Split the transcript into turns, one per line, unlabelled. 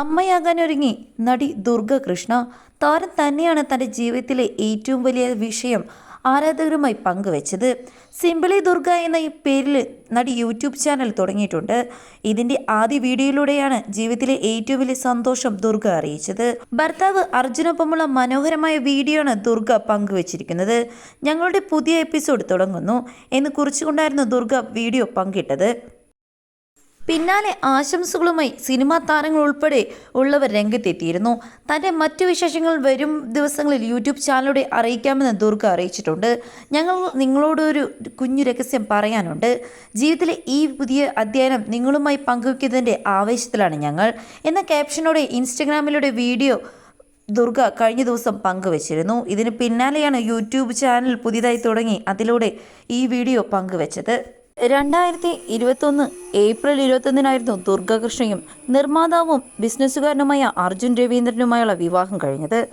അമ്മയാകാനൊരുങ്ങി. നടി ദുർഗ കൃഷ്ണ താരം തന്നെയാണ് തന്റെ ജീവിതത്തിലെ ഏറ്റവും വലിയ വിഷയം ആരാധകരുമായി പങ്കുവച്ചത്. സിംപിളി ദുർഗ എന്ന ഈ പേരിൽ നടി യൂട്യൂബ് ചാനൽ തുടങ്ങിയിട്ടുണ്ട്. ഇതിന്റെ ആദ്യ വീഡിയോയിലൂടെയാണ് ജീവിതത്തിലെ ഏറ്റവും വലിയ സന്തോഷം ദുർഗ അറിയിച്ചത്. ഭർത്താവ് അർജുനൊപ്പമുള്ള മനോഹരമായ വീഡിയോ ആണ് ദുർഗ പങ്കുവച്ചിരിക്കുന്നത്. ഞങ്ങളുടെ പുതിയ എപ്പിസോഡ് തുടങ്ങുന്നു എന്ന് കുറിച്ചുകൊണ്ടായിരുന്നു ദുർഗ വീഡിയോ പങ്കിട്ടത്. പിന്നാലെ ആശംസകളുമായി സിനിമാ താരങ്ങൾ ഉൾപ്പെടെ ഉള്ളവർ രംഗത്തെത്തിയിരുന്നു. തന്റെ മറ്റു വിശേഷങ്ങൾ വരും ദിവസങ്ങളിൽ യൂട്യൂബ് ചാനലിലൂടെ അറിയിക്കാമെന്ന് ദുർഗ അറിയിച്ചിട്ടുണ്ട്. ഞങ്ങൾ നിങ്ങളോടൊരു കുഞ്ഞു രഹസ്യം പറയാനുണ്ട്. ജീവിതത്തിലെ ഈ പുതിയ അധ്യയനം നിങ്ങളുമായി പങ്കുവയ്ക്കുന്നതിന്റെ ആവേശത്തിലാണ് ഞങ്ങൾ. എന്ന ക്യാപ്ഷനോടെ ഇൻസ്റ്റഗ്രാമിലൂടെ വീഡിയോ ദുർഗ കഴിഞ്ഞ ദിവസം പങ്കുവച്ചിരുന്നു. ഇതിന് പിന്നാലെയാണ് യൂട്യൂബ് ചാനൽ പുതിയതായി തുടങ്ങി അതിലൂടെ ഈ വീഡിയോ പങ്കുവച്ചത്. രണ്ടായിരത്തി ഇരുപത്തൊന്ന് ഏപ്രിൽ ഇരുപത്തൊന്നിനായിരുന്നു ദുർഗകൃഷ്ണയും നിർമ്മാതാവും ബിസിനസ്സുകാരനുമായ അർജുൻ രവീന്ദ്രനുമായുള്ള വിവാഹം കഴിഞ്ഞത്.